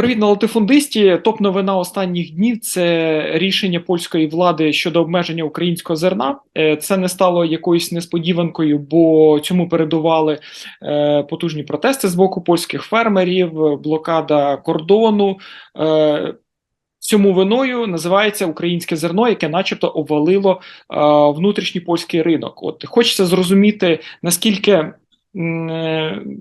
Привіт на латифундисті. Топ новина останніх днів це рішення польської влади щодо обмеження українського зерна. Е, Це не стало якоюсь несподіванкою, бо цьому передували е, потужні протести з боку польських фермерів, блокада кордону. Е, Цьому виною називається українське зерно, яке, начебто, обвалило внутрішній польський ринок. От хочеться зрозуміти, наскільки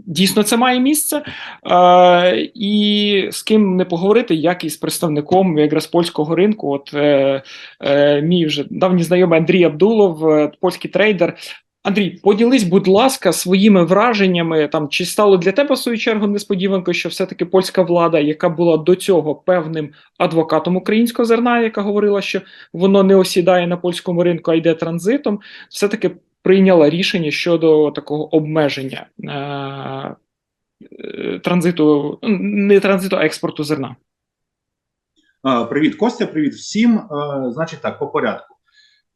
дійсно це має місце, е, і з ким не поговорити, як із представником якраз польського ринку. От е, е, мій вже давній знайомий Андрій Абдулов, е, польський трейдер. Андрій, поділись, будь ласка, своїми враженнями. Там чи стало для тебе в свою чергу несподіванкою, що все-таки польська влада, яка була до цього певним адвокатом українського зерна, яка говорила, що воно не осідає на польському ринку, а йде транзитом, все-таки прийняла рішення щодо такого обмеження е- е, транзиту, ну, не транзиту, а експорту зерна. Привіт, Костя. Привіт всім. Е, Значить, так, по порядку.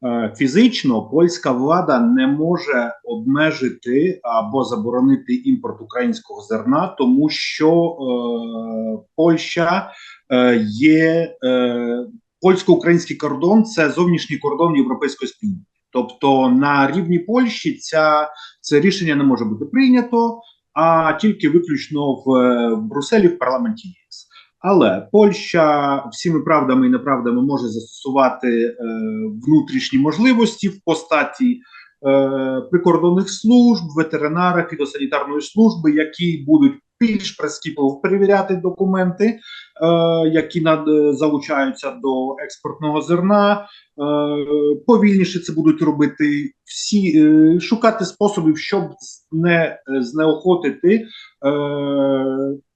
Е, Фізично польська влада не може обмежити або заборонити імпорт українського зерна, тому що е, Польща е, є е, польсько-український кордон це зовнішній кордон європейської спільноти. Тобто на рівні Польщі ця, це рішення не може бути прийнято, а тільки виключно в, в Брюсселі в парламенті ЄС. Але Польща всіми правдами і неправдами може застосувати е, внутрішні можливості в постаті е, прикордонних служб, ветеринара, фітосанітарної служби, які будуть більш прискіпливо перевіряти документи, е, які над, залучаються до експортного зерна. Е, повільніше це будуть робити всі, е, шукати способів, щоб не знеохотити. Е,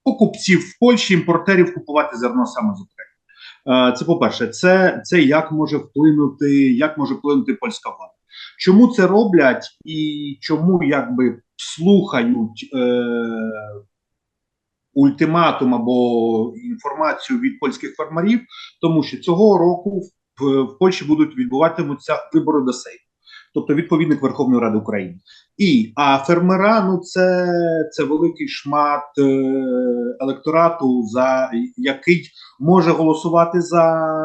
покупців в Польщі, імпортерів купувати зерно саме з України. Е, Це по-перше, це, це як може вплинути, як може вплинути польська влада. Чому це роблять і чому якби слухають е, ультиматум або інформацію від польських фермерів, тому що цього року в, в Польщі будуть відбуватимуться вибори до Сейму, тобто відповідник Верховної Ради України. І а фермера ну це, це великий шмат е, електорату, за який може голосувати за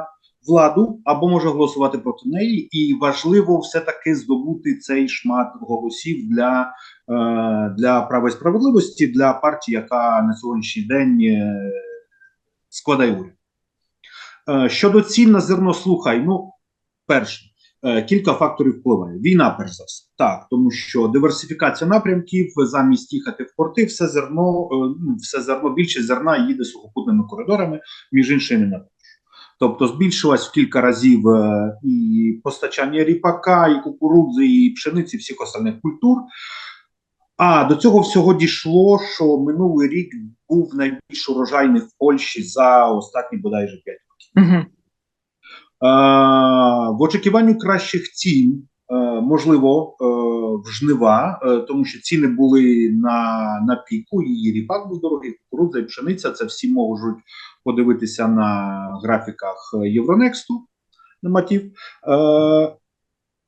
владу або може голосувати проти неї, і важливо все таки здобути цей шмат голосів для, е, для права і справедливості для партії, яка на сьогоднішній день е, складає уряд. Е, щодо цін на зерно, слухай, ну перше. Кілька факторів впливає. Війна, перш за все, так, тому що диверсифікація напрямків замість їхати в порти, все зерно, ну, все зерно, більшість зерна їде сухопутними коридорами, між іншими на Польщу. Тобто збільшилось в кілька разів е, і постачання ріпака, і кукурудзи, і пшениці, всіх остальних культур. А до цього всього дійшло, що минулий рік був найбільш урожайний в Польщі за останні бодайже 5 років. Угу. Е, в очікуванні кращих цін, можливо, е, в жнива, е, тому що ціни були на, на піку, і ріпак був дорогий, кукурудза і пшениця. Це всі можуть подивитися на графіках Євронексту норматив. Е,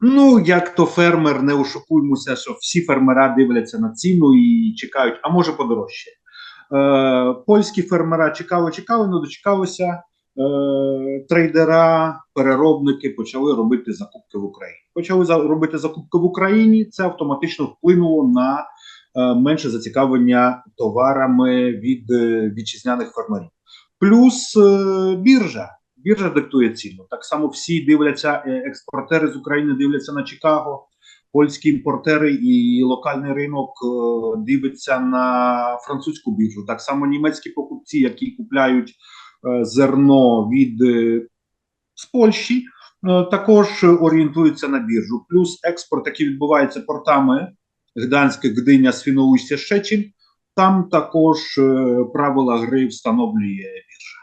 ну, як то фермер, не ошукуємося, що всі фермера дивляться на ціну і чекають, а може подорожче. Е, польські фермера чекали, чекали, не дочекалися. Е, трейдера, переробники почали робити закупки в Україні. Почали робити закупки в Україні. Це автоматично вплинуло на е, менше зацікавлення товарами від е, вітчизняних фермерів. Плюс біржа. Біржа диктує ціну. Так само всі дивляться, експортери з України дивляться на Чикаго, польські імпортери і локальний ринок дивиться на французьку біржу. Так само німецькі покупці, які купляють зерно від е, з Польщі, е, також орієнтуються на біржу. Плюс експорт, який відбувається портами Гданське, Гдиня, Свіноустя, Щечин, там також е, правила гри встановлює біржа.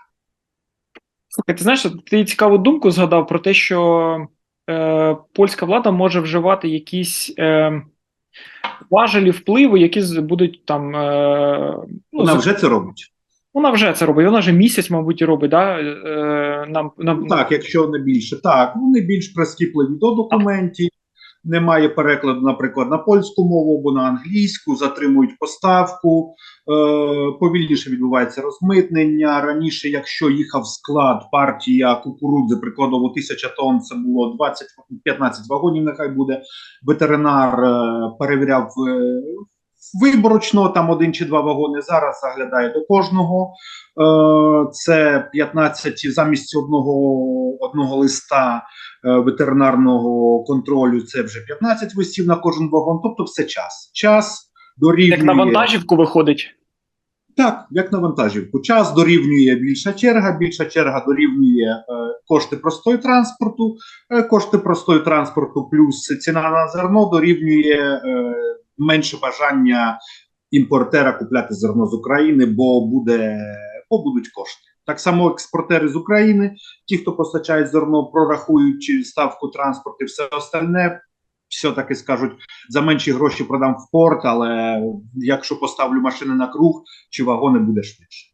Слухай, ти знаєш, ти цікаву думку згадав про те, що е, польська влада може вживати якісь е, важелі впливу, які будуть там. Е, ну, Вона вже це робить. Вона вже це робить. Вона вже місяць, мабуть, робить. Да? Е, нам, нам... Так, якщо не більше, так вони більш прискіпливі до документів, немає перекладу, наприклад, на польську мову або на англійську, затримують поставку, е, повільніше відбувається розмитнення. Раніше, якщо їхав склад партія кукурудзи, прикладово 1000 тонн, це було 20-15 вагонів, нехай буде. Ветеринар е, перевіряв е, виборочно, там один чи два вагони. Зараз заглядає до кожного. Е, це 15 замість одного, одного листа е, ветеринарного контролю. Це вже 15 листів на кожен вагон. Тобто, все час. Час дорівнює Як на вантажівку виходить. так, як на вантажівку. Час дорівнює більша черга, більша черга дорівнює е, кошти простої транспорту, е, кошти простої транспорту плюс ціна на зерно дорівнює е, менше бажання імпортера купляти зерно з України, бо буде бо будуть кошти. Так само експортери з України, ті, хто постачають зерно, прорахують ставку транспорту і все остальне. Все-таки скажуть, за менші гроші продам в порт, але якщо поставлю машини на круг, чи вагони буде швидше.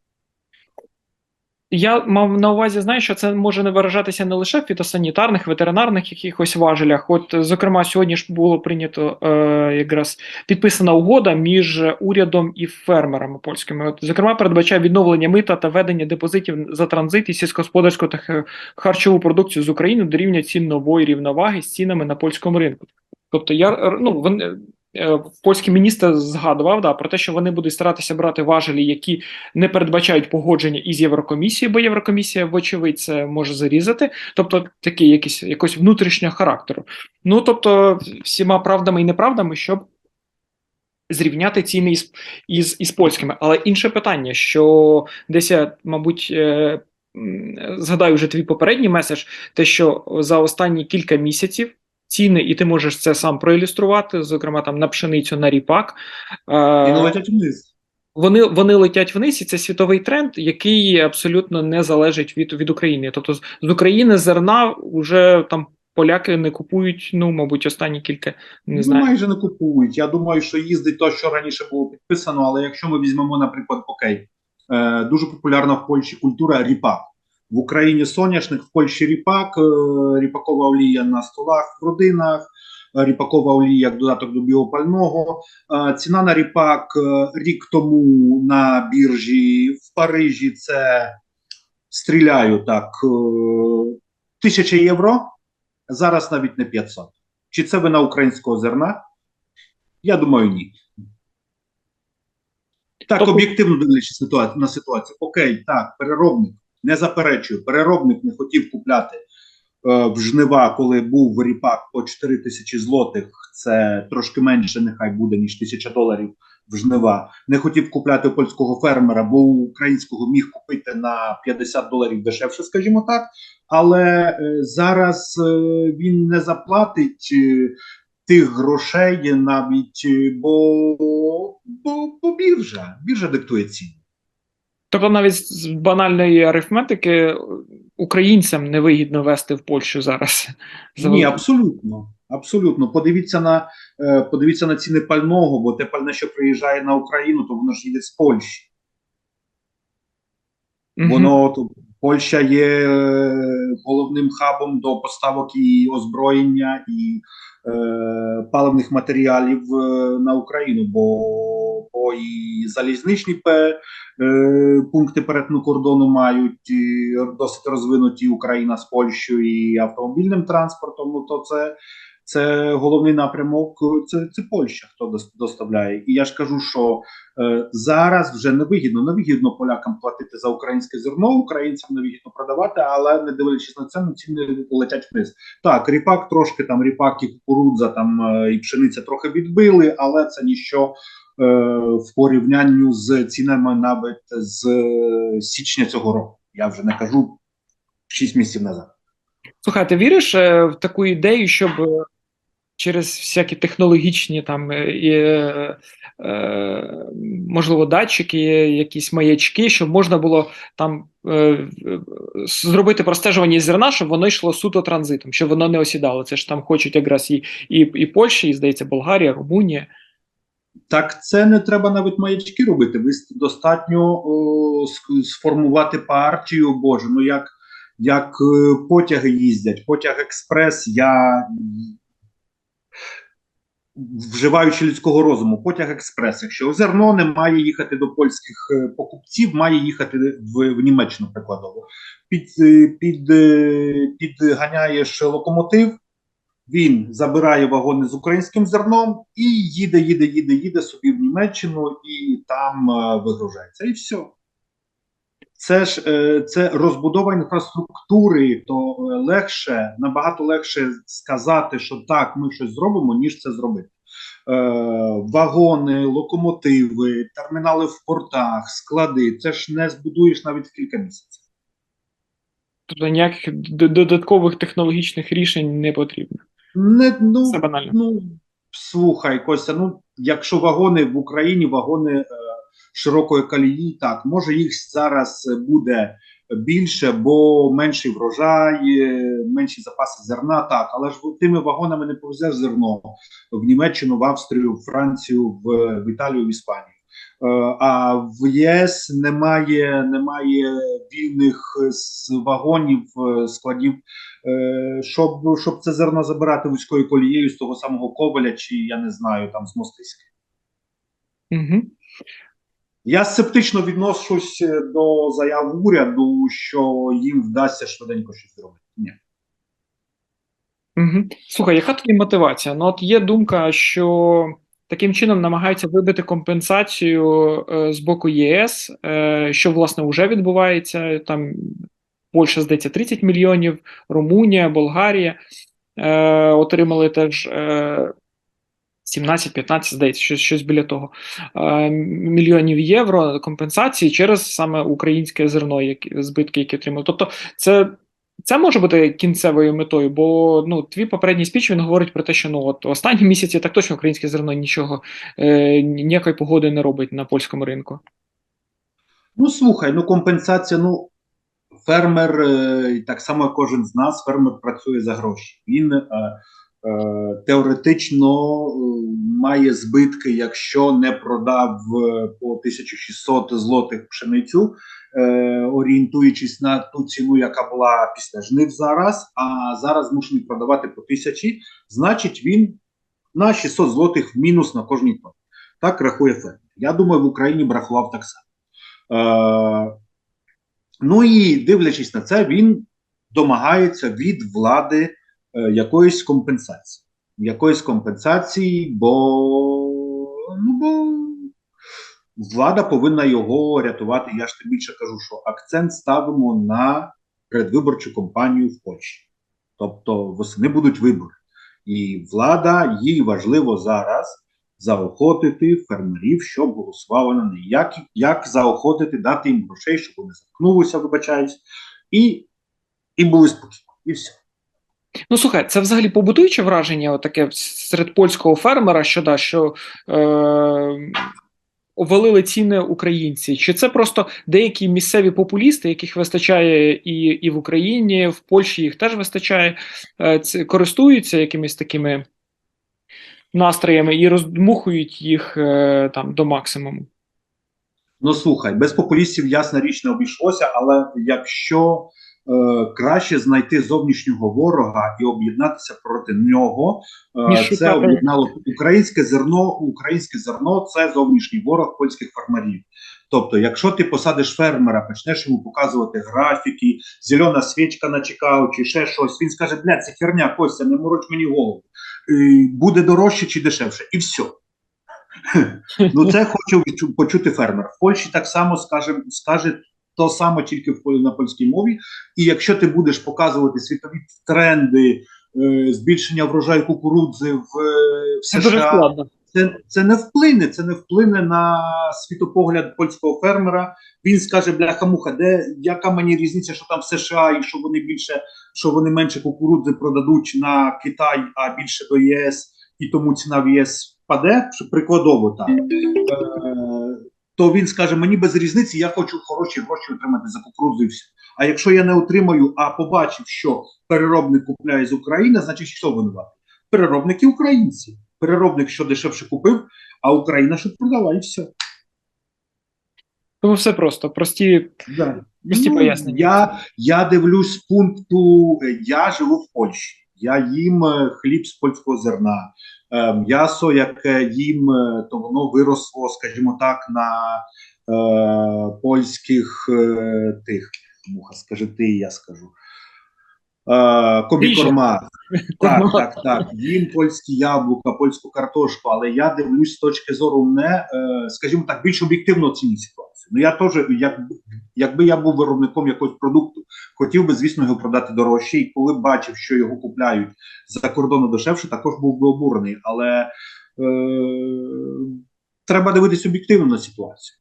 Я мав на увазі, знаєш, що це може не виражатися не лише в фітосанітарних, ветеринарних якихось важелях. От, зокрема, сьогодні ж було прийнято е, якраз підписана угода між урядом і фермерами польськими. От, зокрема, передбачає відновлення мита та ведення депозитів за транзит і сільськогосподарську та харчову продукцію з України до рівня цін нової рівноваги з цінами на польському ринку. Тобто, я е, ну вони. Е, Польський міністр згадував да, про те, що вони будуть старатися брати важелі, які не передбачають погодження із Єврокомісією, бо Єврокомісія, вочевидь, це може зарізати, тобто такі якісь якось внутрішнього характеру. Ну тобто, всіма правдами і неправдами, щоб зрівняти ціни із, із, із польськими. Але інше питання, що десь мабуть, е, згадаю вже твій попередній меседж, те, що за останні кілька місяців. Ціни, і ти можеш це сам проілюструвати, зокрема там на пшеницю, на ріпак. І летять вниз. вони, вони летять вниз, і це світовий тренд, який абсолютно не залежить від, від України. Тобто з, України зерна вже там поляки не купують, ну, мабуть, останні кілька, не ну, знаю. майже не купують. Я думаю, що їздить то, що раніше було підписано, але якщо ми візьмемо, наприклад, окей, е, дуже популярна в Польщі культура ріпак. В Україні соняшник, в Польщі ріпак, е, ріпакова олія на столах в родинах, е, ріпакова олія як додаток до біопального. Е, ціна на ріпак рік тому на біржі в Парижі це стріляю так. Тисяча євро, зараз навіть не 500. Чи це вина українського зерна? Я думаю, ні. Так, Тобто- об'єктивно дивлячись на ситуацію. Окей, так, переробник, не заперечую. Переробник не хотів купляти е, в жнива, коли був ріпак по 4 тисячі злотих. Це трошки менше, нехай буде, ніж тисяча доларів в жнива. Не хотів купляти польського фермера, бо українського міг купити на 50 доларів дешевше, скажімо так. Але е, зараз е, він не заплатить тих грошей навіть, бо, бо, бо біржа. Біржа диктує ціни. Тобто навіть з банальної арифметики українцям невигідно вести в Польщу зараз. Ні, абсолютно. Абсолютно. Подивіться на е, подивіться на ціни пального, бо те пальне, що приїжджає на Україну, то воно ж їде з Польщі. Воно то Польща є е, головним хабом до поставок і озброєння і е, паливних матеріалів е, на Україну, бо, бо і залізничні е, пункти перетину кордону мають досить розвинуті Україна з Польщею і автомобільним транспортом. Ну то це. Це головний напрямок, це, це Польща, хто дос- доставляє. І я ж кажу, що Е, Зараз вже не вигідно, не вигідно полякам платити за українське зерно, українцям не вигідно продавати, але не дивлячись на це, ціни летять вниз. Так, ріпак трошки там ріпак і кукурудза там е, і пшениця трохи відбили, але це ніщо е, в порівнянню з цінами навіть з е, січня цього року. Я вже не кажу 6 місяців назад. Слухай, ти віриш е, в таку ідею, щоб е, через всякі технологічні там е, і, е, е, можливо датчики, якісь маячки, щоб можна було там е, е, зробити простежування зерна, щоб воно йшло суто транзитом, щоб воно не осідало. Це ж там хочуть якраз і, і, і Польща, і здається, Болгарія, Румунія. Так це не треба навіть маячки робити. Ви достатньо о, сформувати партію. Боже, ну як, як е, потяги їздять, потяг експрес. Я вживаючи людського розуму, потяг експрес. Якщо зерно не має їхати до польських е, покупців, має їхати в, в Німеччину прикладово. Під, е, під, підганяєш локомотив, він забирає вагони з українським зерном і їде, їде, їде, їде собі в Німеччину і там е, вигружається. І все. Це ж е, це розбудова інфраструктури, то е, легше, набагато легше сказати, що так, ми щось зробимо, ніж це зробити. Вагони, локомотиви, термінали в портах, склади. Це ж не збудуєш навіть в кілька місяців. Тобто ніяких додаткових технологічних рішень не потрібно. Не, ну, Це банально. Ну, слухай, Костя, ну якщо вагони в Україні, вагони е, широкої колії, так, може їх зараз буде більше, бо менший врожай, е, менші запаси зерна, так, але ж тими вагонами не повезеш зерно в Німеччину, в Австрію, в Францію, в, в Італію, в Іспанію. Е, А в ЄС немає, немає вільних е, вагонів, е, складів Е, щоб, щоб це зерно забирати вузькою колією з того самого Коваля, чи я не знаю, там з Мостиська. Угу. Я скептично відношусь е, до заяв уряду, що їм вдасться швиденько щось зробити. Ні. Угу. Слухай, яка тоді мотивація? Ну, от є думка, що таким чином намагаються вибити компенсацію е, з боку ЄС, е, що власне вже відбувається. Там Польща, здається, 30 мільйонів, Румунія, Болгарія е, отримали теж е, 17-15, здається, щось, щось біля того е, мільйонів євро компенсації через саме українське зерно, які, збитки, які отримали. Тобто, це це може бути кінцевою метою, бо ну твій попередній спіч він говорить про те, що ну от останні місяці так точно українське зерно нічого е, ніякої погоди не робить на польському ринку. Ну слухай, ну компенсація. Ну фермер, е, так само кожен з нас, фермер працює за гроші. Він е, е, теоретично е, має збитки, якщо не продав е, по 1600 злотих пшеницю, е, орієнтуючись на ту ціну, яка була після жнив зараз, а зараз змушений продавати по тисячі, значить він на 600 злотих в мінус на кожній тонні. Так рахує фермер. Я думаю, в Україні б так само. Е, ну і дивлячись на це, він домагається від влади е, якоїсь компенсації. Якоїсь компенсації, бо, ну, бо влада повинна його рятувати. Я ж тобі більше кажу, що акцент ставимо на передвиборчу кампанію в Польщі. Тобто восени будуть вибори. І влада їй важливо зараз заохотити фермерів, щоб голосували на неї. Як, як заохотити, дати їм грошей, щоб вони заткнулися, вибачаюсь, і, і були спокійні. І все. Ну слухай, це взагалі побутуюче враження, таке серед польського фермера, що да, що е, овалили ціни українці. Чи це просто деякі місцеві популісти, яких вистачає і, і в Україні, в Польщі їх теж вистачає, е, користуються якимись такими настроями і роздмухують їх е, там до максимуму? Ну слухай, без популістів ясна річ не обійшлося, але якщо краще знайти зовнішнього ворога і об'єднатися проти нього, е, це об'єднало українське зерно. Українське зерно це зовнішній ворог польських фермерів. Тобто, якщо ти посадиш фермера, почнеш йому показувати графіки, зелена свічка на чекау чи ще щось, він скаже: бля, це херня, Костя, не мороч мені голову. Е, буде дорожче чи дешевше, і все. Ну, це хочу почути фермер. В Польщі так само скаже, скаже то саме тільки в на польській мові. І якщо ти будеш показувати світові тренди, е, збільшення врожаю кукурудзи в, е, в Це дуже США, складно. це, це не вплине, це не вплине на світопогляд польського фермера. Він скаже, бляха-муха, де яка мені різниця, що там в США, і що вони більше, що вони менше кукурудзи продадуть на Китай, а більше до ЄС, і тому ціна в ЄС впаде, прикладово так. То він скаже: мені без різниці, я хочу хороші гроші отримати за кукурудзу і все. А якщо я не отримаю, а побачив, що переробник купляє з України, значить що винувати? Переробники українці. Переробник, що дешевше купив, а Україна що продала, і все. Тому все просто, прості, Да. прості пояснення. Я, я дивлюсь з пункту, я живу в Польщі. Я їм е, хліб з польського зерна, е, м'ясо, яке їм, е, то воно виросло, скажімо так, на е, польських е, тих муха, скажи ти, я скажу. Е, комбікорма. Так, так, так. Їм польські яблука, польську картошку, але я дивлюсь з точки зору не, скажімо так, більш об'єктивно оцінюю ситуацію. Ну я теж, як, якби я був виробником якогось продукту, хотів би, звісно, його продати дорожче, і коли бачив, що його купляють за кордону дешевше, також був би обурений. Але е, треба дивитись об'єктивно на ситуацію.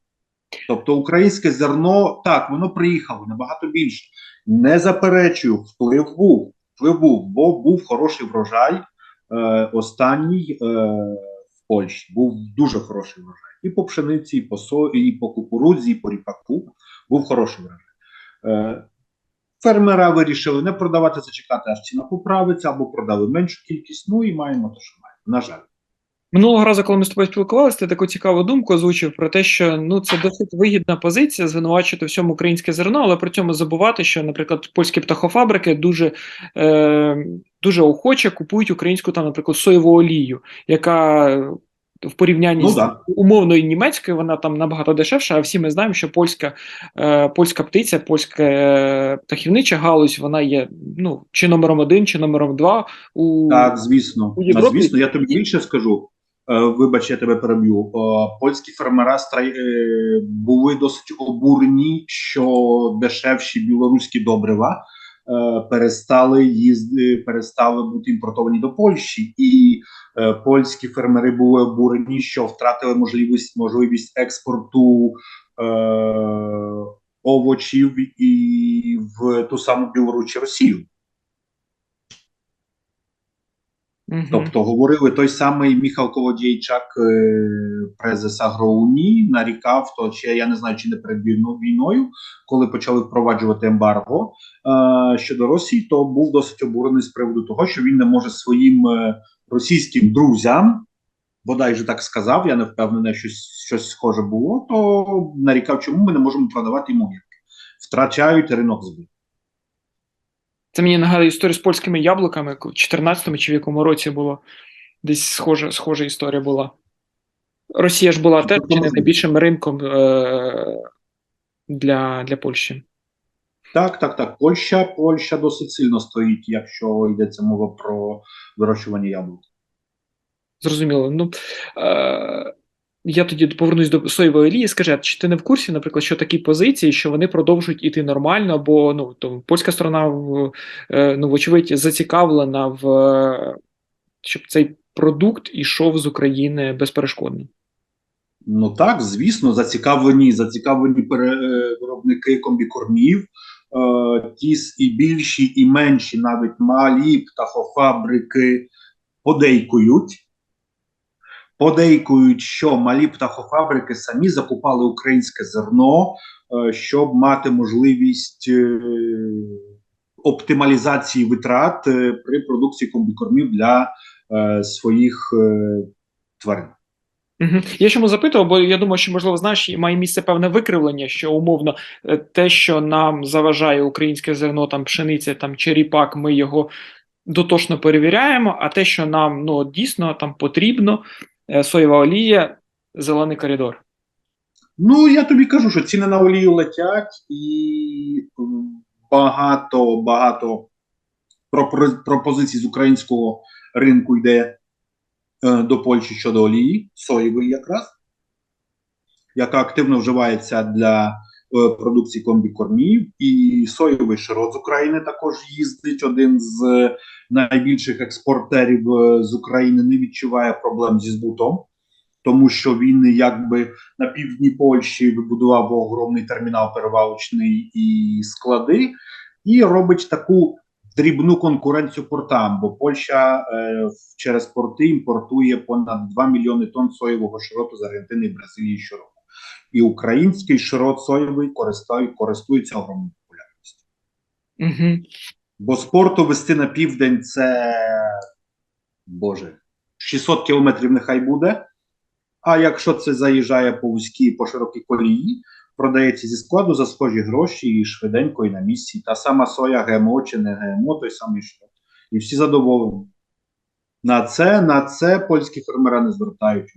Тобто українське зерно, так, воно приїхало набагато більше. Не заперечую, вплив був. Вплив був, бо був хороший врожай е, останній е, в Польщі. Був дуже хороший врожай. І по пшениці, і по сої, і по кукурудзі, і по ріпаку. Був хороший врожай. Е, фермера вирішили не продавати, зачекати, аж ціна поправиться, або продали меншу кількість. Ну і маємо те, що маємо. На жаль. Минулого разу, коли ми з тобою спілкувалися, ти таку цікаву думку озвучив про те, що ну це досить вигідна позиція звинувачувати всьому українське зерно, але при цьому забувати, що, наприклад, польські птахофабрики дуже е, дуже охоче купують українську там, наприклад, соєву олію, яка в порівнянні Ну, з да. умовною німецькою, вона там набагато дешевша. А всі ми знаємо, що польська, е, польська птиця, польська е, птахівнича галузь, вона є ну чи номером один, чи номером два у Так, звісно. у Європі- звісно, я тобі більше скажу. Е, Вибач, я тебе переб'ю. Е, Польські фермера е, були досить обурені, що дешевші білоруські добрива перестали їзди, перестали бути імпортовані до Польщі, і польські фермери були обурені, що втратили можливість можливість експорту е, овочів і в ту саму Білорусь Росію. Мгм. Тобто говорили той самий Міхал Колодійчак, е, презес Агроуні, нарікав то, чи я не знаю, чи не перед війно- війною, коли почали впроваджувати ембарго е, щодо Росії, то був досить обурений з приводу того, що він не може своїм е, російським друзям, бодай же так сказав, я не впевнений, що щось, щось схоже було, то нарікав, чому ми не можемо продавати йому гірки. Втрачають ринок збуту. Це мені нагадує історію з польськими яблуками, в 14-му чи в якому році було. Десь схожа, схожа історія була. Росія ж була теж чи не найбільшим ринком е- для, для Польщі. Так, так, так. Польща, Польща досить сильно стоїть, якщо йдеться мова про вирощування яблук. Зрозуміло. Ну, е- я тоді повернусь до соєвої олії. Скажи, а чи ти не в курсі, наприклад, що такі позиції, що вони продовжують іти нормально, бо ну, то, польська сторона, в, е- ну, вочевидь, зацікавлена в е, щоб цей продукт ішов з України безперешкодно. Ну так, звісно, зацікавлені, зацікавлені е, виробники комбікормів, ті і більші, і менші, навіть малі птахофабрики подейкують. Подейкують, що малі птахофабрики самі закупали українське зерно, е, щоб мати можливість е, оптималізації витрат е, при продукції комбікормів для своїх тварин. Я чому запитував, бо я думаю, що можливо знаєш, має місце певне викривлення, що умовно те, що нам заважає українське зерно, там пшениця, там чи ми його дотошно перевіряємо. А те, що нам ну дійсно там потрібно, соєва олія, зелений коридор. Ну, я тобі кажу, що ціни на олію летять, і багато багато пропо- пропозицій з українського ринку йде е, до Польщі щодо олії, соєвої якраз, яка активно вживається для е, продукції комбікормів. І соєвий широт з України також їздить. Один з е, найбільших експортерів е, з України не відчуває проблем зі збутом, тому що він якби на півдні Польщі вибудував огромний термінал перевалочний і склади, і робить таку дрібну конкуренцію портам, бо Польща е, через порти імпортує понад 2 мільйони тонн соєвого широту з Аргентини і Бразилії щороку. І український широт соєвий користує, користується огромною популярністю. Угу. Бо з порту вести на південь це Боже, 600 кілометрів нехай буде. А якщо це заїжджає по вузькій, по широкій колії, продається зі складу за схожі гроші і швиденько і на місці. Та сама соя ГМО чи не ГМО, той самий широт. і всі задоволені. На це, на це польські фермери не звертають.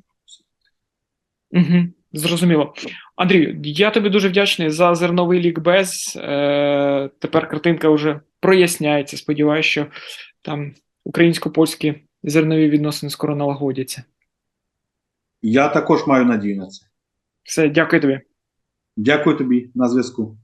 Угу, зрозуміло. Андрію, я тобі дуже вдячний за зерновий лікбез. Е, тепер картинка вже проясняється. Сподіваюся, що там українсько-польські зернові відносини скоро налагодяться. Я також маю надію на це. Все, дякую тобі. Дякую тобі на зв'язку.